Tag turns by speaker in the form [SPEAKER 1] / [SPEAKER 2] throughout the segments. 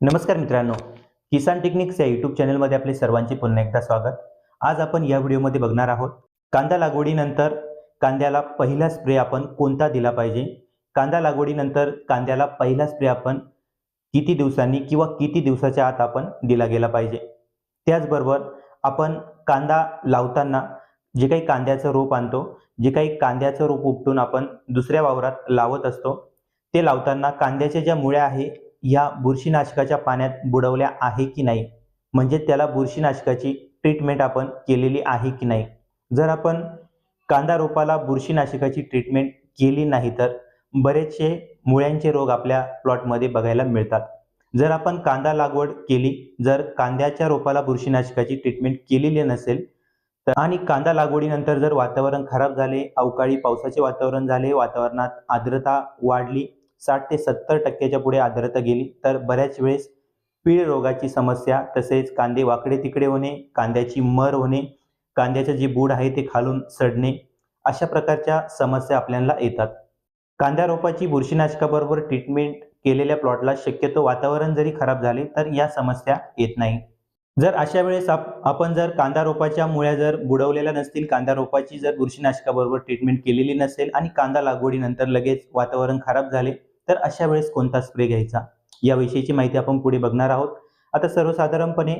[SPEAKER 1] नमस्कार मित्रांनो किसान टेक्निक्स या यूट्यूब चॅनलमध्ये आपले सर्वांचे पुन्हा एकदा स्वागत. आज आपण या व्हिडिओमध्ये बघणार आहोत कांदा लागवडीनंतर कांद्याला पहिला स्प्रे आपण कोणता दिला पाहिजे? कांदा लागवडीनंतर कांद्याला पहिला स्प्रे आपण किती दिवसांनी किंवा किती दिवसाच्या आत आपण दिला गेला पाहिजे? त्याचबरोबर आपण कांदा लावताना जे काही कांद्याचं रोप आणतो जे काही कांद्याचं रोप उपटून आपण दुसऱ्या वावरात लावत असतो ते लावताना कांद्याच्या ज्या मुळ्या आहे या बुरशीनाशकाच्या पाण्यात बुडवल्या आहे की नाही? म्हणजे त्याला बुरशीनाशकाची ट्रीटमेंट आपण केलेली आहे की नाही? जर आपण कांदा रोपाला बुरशीनाशकाची ट्रीटमेंट केली नाही तर बरेचसे मुळ्यांचे रोग आपल्या प्लॉटमध्ये बघायला मिळतात. जर आपण कांदा लागवड केली जर कांद्याच्या रोपाला बुरशीनाशकाची ट्रीटमेंट केलेली नसेल तर आणि कांदा लागवडीनंतर जर वातावरण खराब झाले अवकाळी पावसाचे वातावरण झाले वातावरणात आर्द्रता वाढली साठ ते सत्तर टक्क्याच्या पुढे आर्द्रता गेली. तर बऱ्याच वेळेस पीळ रोगाची समस्या तसेच कांदे वाकडे तिकडे होणे कांद्याची मर होणे कांद्याचे जे बूड आहे ते खालून सडणे अशा प्रकारच्या समस्या आपल्याला येतात. कांद्या रोपाची बुरशीनाशकाबरोबर ट्रीटमेंट केलेल्या प्लॉटला शक्यतो वातावरण जरी खराब झाले तर या समस्या येत नाही. जर अशा वेळेस आपण जर कांदा रोपाच्या मुळ्या जर बुडवलेल्या नसतील कांदा रोपाची जर बुरशीनाशकाबरोबर ट्रीटमेंट केलेली नसेल आणि कांदा लागवडीनंतर लगेच वातावरण खराब झाले तर अशा वेळेस कोणता स्प्रे घ्यायचा? याविषयीची माहिती आपण पुढे बघणार आहोत. आता सर्वसाधारणपणे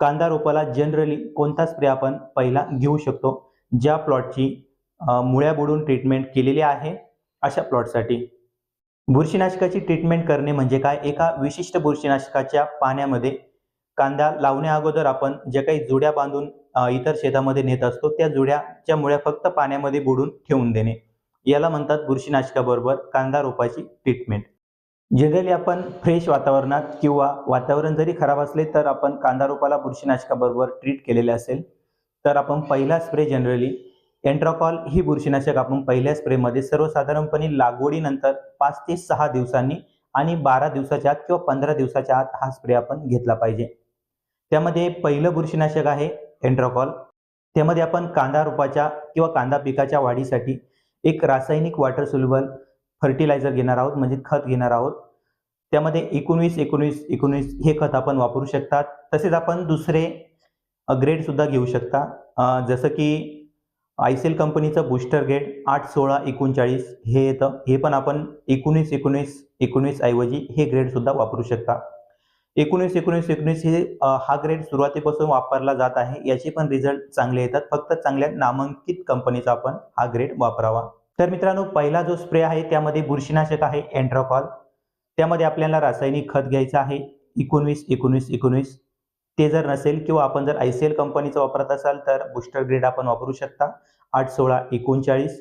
[SPEAKER 1] कांदा रोपाला जनरली कोणता स्प्रे आपण पहिला घेऊ शकतो? ज्या प्लॉटची मुळ्या बुडून ट्रीटमेंट केलेली आहे अशा प्लॉटसाठी. बुरशीनाशकाची ट्रीटमेंट करणे म्हणजे काय? एका विशिष्ट बुरशीनाशकाच्या पाण्यामध्ये कांदा लावण्या अगोदर आपण ज्या काही जुड्या बांधून इतर शेतामध्ये नेत असतो त्या जुड्याच्या मुळ्या फक्त पाण्यामध्ये बुडून ठेवून देणे. याला म्हणतात बुरशीनाशकाबरोबर कांदा रोपाची ट्रीटमेंट जनरली आपण फ्रेश वातावरणात किंवा वातावरण जरी खराब असले तर आपण कांदा रोपाला बुरशीनाशकाबरोबर ट्रीट केलेले असेल तर आपण पहिला स्प्रे जनरली एन्ट्रॉकॉल ही बुरशीनाशक आपण पहिल्या स्प्रेमध्ये सर्वसाधारणपणे लागवडीनंतर पाच ते सहा दिवसांनी आणि बारा दिवसाच्या आत किंवा पंधरा दिवसाच्या आत हा स्प्रे आपण घेतला पाहिजे. त्यामध्ये पहिलं बुरशीनाशक आहे एन्ट्रॉकॉल त्यामध्ये आपण कांदा रोपाच्या किंवा कांदा पिकाच्या वाढीसाठी एक रासायनिक वॉटर सोल्युबल फर्टिलायझर घेणार आहोत म्हणजे खत घेणार आहोत. त्यामध्ये एकोणवीस एकोणवीस एकोणवीस हे खत आपण वापरू शकतात. तसेच आपण दुसरे ग्रेड सुद्धा घेऊ शकता. जसं की आयसेल कंपनीचं बूस्टर ग्रेड आठ सोळा एकोणचाळीस हे येतं. हे पण आपण एकोणीस एकोणीस एकोणीस ऐवजी हे ग्रेड सुद्धा वापरू शकता. एकोणीस एकोणीस एकोणीस हे हा ग्रेड सुरुवातीपासून वापरला जात आहे. याचे पण रिझल्ट चांगले येतात. फक्त चांगल्या नामांकित कंपनीचा आपण हा ग्रेड वापरावा. तर मित्रांनो पहिला जो स्प्रे आहे त्यामध्ये बुरशीनाशक आहे अँड्रॉकॉल त्यामध्ये आपल्याला रासायनिक खत घ्यायचं आहे. एकोणवीस एकोणीस एकोणवीस. ते जर नसेल किंवा आपण जर आय सी एल कंपनीचं वापरत असाल तर बुस्टर ग्रेड आपण वापरू शकता. आठ सोळा एकोणचाळीस.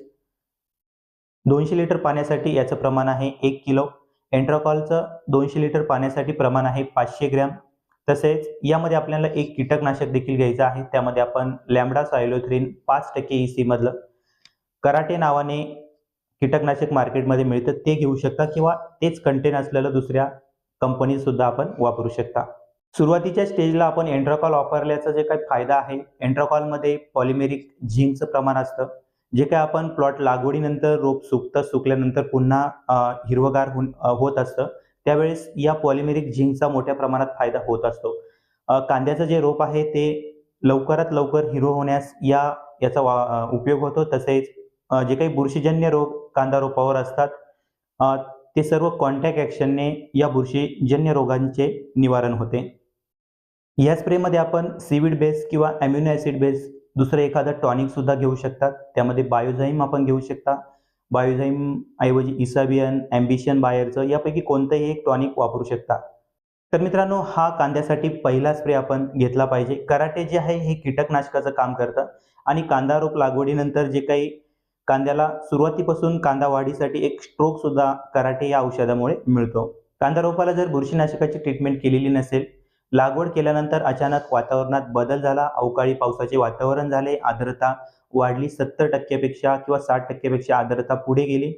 [SPEAKER 1] दोनशे लिटर पाण्यासाठी याचं प्रमाण आहे एक किलो. एन्ट्रॉकॉलचं दोनशे लिटर पाण्यासाठी प्रमाण आहे पाचशे ग्रॅम. तसेच यामध्ये आपल्याला एक कीटकनाशक देखील घ्यायचं आहे. त्यामध्ये आपण लॅमडा सायलोथ्रीन पाच टक्के ई मधलं कराटे नावाने कीटकनाशक मार्केटमध्ये मिळतं. ते घेऊ शकता किंवा तेच कंटेन असलेलं दुसऱ्या कंपनीत सुद्धा आपण वापरू शकता. सुरुवातीच्या स्टेजला आपण एन्ट्रॉकॉल वापरल्याचा जे काही फायदा आहे एन्ट्रॉकॉलमध्ये पॉलिमेरिक झिंकचं प्रमाण असतं. जे काय आपण प्लॉट लागवडीनंतर रोप सुकतं सुकल्यानंतर पुन्हा हिरवगार होऊन होत असतं त्यावेळेस या पॉलिमेरिक झिंकचा मोठ्या प्रमाणात फायदा होत असतो. कांद्याचं जे रोप आहे ते लवकरात लवकर हिरो होण्यास या याचा वा उपयोग होतो. तसेच जे काही बुरशीजन्य रोग कांदा रोपावर असतात ते सर्व कॉन्टॅक्ट ॲक्शनने या बुरशीजन्य रोगांचे निवारण होते. या स्प्रेमध्ये आपण सीविड बेस किंवा अम्युनो ॲसिड बेस दुसरं एखादं टॉनिक सुद्धा घेऊ शकतात. त्यामध्ये बायोझाईम आपण घेऊ शकता. बायोझाईम ऐवजी इसाबियन ॲम्बिशन बायरचं यापैकी कोणतंही एक टॉनिक वापरू शकता. तर मित्रांनो हा कांद्यासाठी पहिला स्प्रे आपण घेतला पाहिजे. कराटे जे आहे हे कीटकनाशकाचं काम करतं. आणि कांदा रोप लागवडीनंतर जे काही कांद्याला सुरुवातीपासून कांदा वाढीसाठी एक स्ट्रोक सुद्धा कराटे या औषधामुळे मिळतो. कांदा रोपाला जर बुरशीनाशकाची ट्रीटमेंट केलेली नसेल लागवड केल्यानंतर अचानक वातावरणात बदल झाला. अवकाळी पावसाचे वातावरण झाले. आर्द्रता वाढली सत्तर टक्क्यापेक्षा किंवा साठ टक्क्यापेक्षा आर्द्रता पुढे गेली.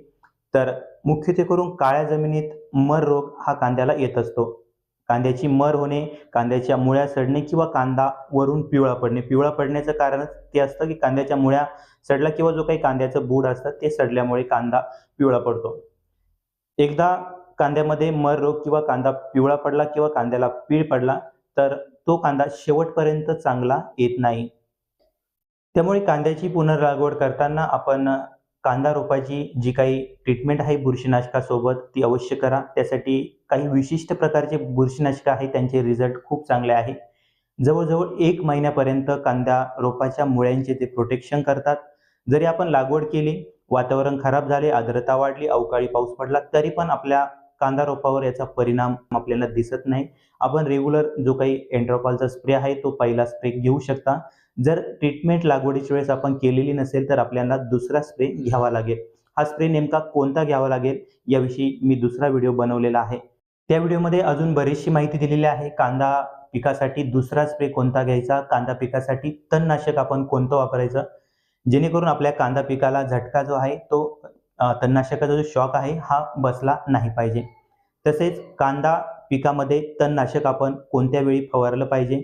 [SPEAKER 1] तर मुख्यत्वे करून काळ्या जमिनीत मर रोग हा कांद्याला येत असतो. कांद्याची मर होणे कांद्याच्या मुळ्या सडणे किंवा कांदा वरून पिवळा पडणे. पिवळा पडण्याचं कारणच ते असतं की कांद्याच्या मुळ्या सडला किंवा जो काही कांद्याचं बूड असतं ते सडल्यामुळे कांदा पिवळा पडतो. एकदा कांद्यामध्ये मर रोग किंवा कांदा पिवळा पडला किंवा कांद्याला पीळ पडला तर तो कांदा शेवटपर्यंत चांगला येत नाही. त्यामुळे कांद्याची पुनर्लागवड करताना आपण कांदा रोपाची जी काही ट्रीटमेंट आहे बुरशीनाशकासोबत ती अवश्य करा. त्यासाठी काही विशिष्ट प्रकारचे बुरशीनाशक आहे त्यांचे रिझल्ट खूप चांगले आहे. जवळजवळ एक महिन्यापर्यंत कांदा रोपाच्या मुळ्यांचे ते प्रोटेक्शन करतात. जरी आपण लागवड केली वातावरण खराब झाले आर्द्रता वाढली अवकाळी पाऊस पडला तरी पण आपल्या कांदा रोपावर याचा परिणाम आपल्याला दिसत नाही. आपण रेग्युलर जो काही एन्ड्रोपॉलचा स्प्रे आहे तो पहिला स्प्रे घेऊ शकता. जर ट्रीटमेंट लागवडीच्या वेळेस आपण केलेली नसेल तर आपल्याला दुसरा स्प्रे घ्यावा लागेल. हा स्प्रे नेमका कोणता घ्यावा लागेल याविषयी मी दुसरा व्हिडिओ बनवलेला आहे. त्या व्हिडिओमध्ये अजून बरीचशी माहिती दिलेली आहे. कांदा पिकासाठी दुसरा स्प्रे कोणता घ्यायचा? कांदा पिकासाठी तणनाशक आपण कोणतं वापरायचं? जेणेकरून आपल्या कांदा पिकाला झटका जो आहे तो तणनाशकाचा जो शॉक आहे हा बसला नाही पाहिजे. तसेच कांदा पिकामध्ये तणनाशक आपण कोणत्या वेळी फवारलं पाहिजे?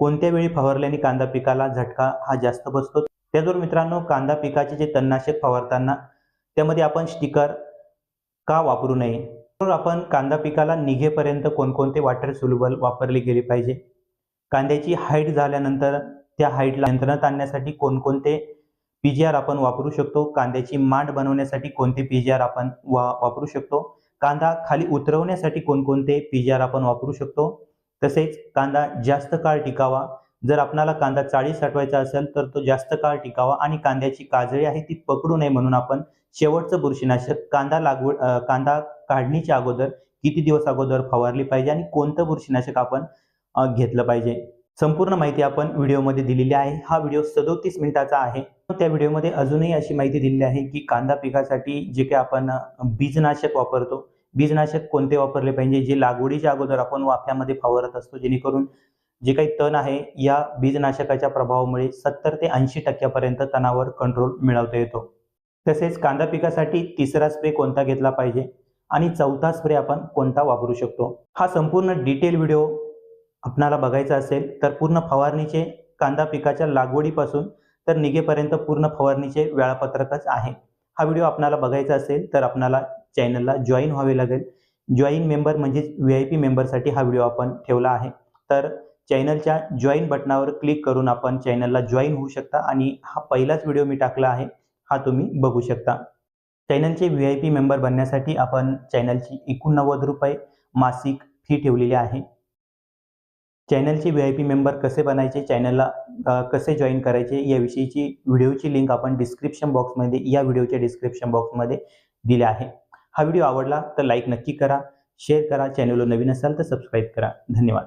[SPEAKER 1] कोणत्या वेळी फवारल्याने कांदा पिकाला झटका हा जास्त बसतो? त्याचबरोबर मित्रांनो कांदा पिकाचे जे तणनाशक फवारताना त्यामध्ये आपण स्टिकर का वापरू नये? तर आपण कांदा पिकाला निघेपर्यंत कोणकोणते वॉटर सोल्युबल वापरले गेले पाहिजे? कांद्याची हाईट झाल्यानंतर त्या हाईटला नियंत्रणात आणण्यासाठी कोणकोणते पीजीआर आपण वापरू शकतो. कांद्याची मांड बनवण्यासाठी कोणते पीजीआर आपण वा वापरू शकतो? कांदा खाली उतरवण्यासाठी कोणकोणते पीजीआर आपण वापरू शकतो? तसेच कांदा जास्त काळ टिकावा. जर आपणाला कांदा चाळी साठवायचा असेल तर तो जास्त काळ टिकावा आणि कांद्याची काजळी आहे ती पकडू नये म्हणून आपण शेवटचं बुरशीनाशक कांदा लागवड कांदा काढणीच्या अगोदर किती दिवस अगोदर फवारली पाहिजे आणि कोणतं बुरशीनाशक आपण घेतलं पाहिजे? संपूर्ण माहिती आपण व्हिडिओमध्ये दिलेली आहे. हा व्हिडिओ सदोतीस मिनिटाचा आहे. त्या व्हिडिओमध्ये अजूनही अशी माहिती दिलेली आहे की कांदा पिकासाठी जे काही आपण बीजनाशक वापरतो. बीजनाशक कोणते वापरले पाहिजे? जे लागवडीच्या अगोदर आपण वाफ्यामध्ये फवारत असतो. जेणेकरून जे काही तण आहे या बीजनाशकाच्या प्रभावामुळे सत्तर ते ऐंशी टक्क्यापर्यंत तणावर कंट्रोल मिळवता येतो. तसेच कांदा पिकासाठी तिसरा स्प्रे कोणता घेतला पाहिजे? आणि चौथा स्प्रे आपण कोणता वापरू शकतो? हा संपूर्ण डिटेल व्हिडिओ आपणाला बघायचा असेल तर पूर्ण फवारणीचे कांदा पिकाच्या लागवडीपासून तर निघेपर्यंत पूर्ण फवारणीचे वेळापत्रकच आहे. हा व्हिडिओ आपणाला बघायचा असेल तर आपणाला चॅनलला जॉईन व्हावे लागेल. जॉईन मेंबर म्हणजेच व्ही आय पी मेंबरसाठी हा व्हिडिओ आपण ठेवला आहे. तर चॅनलच्या जॉईन बटनावर क्लिक करून आपण चॅनलला जॉईन होऊ शकता आणि हा पहिलाच व्हिडिओ मी टाकला आहे. हा तुम्ही बघू शकता. चॅनलचे व्ही आय पी मेंबर बनण्यासाठी आपण चॅनलची एकोणनव्वद रुपये मासिक फी ठेवलेली आहे. चॅनलचे व्ही आय पी मेंबर कसे बनायचे चॅनलला कसे जॉईन करायचे याविषयीची व्हिडिओची लिंक आपण डिस्क्रिप्शन बॉक्समध्ये या व्हिडिओच्या डिस्क्रिप्शन बॉक्समध्ये दिले आहे. हा व्हिडिओ आवडला तर लाईक नक्की करा शेअर करा चॅनलवर नवीन असाल तर सबस्क्राईब करा. धन्यवाद.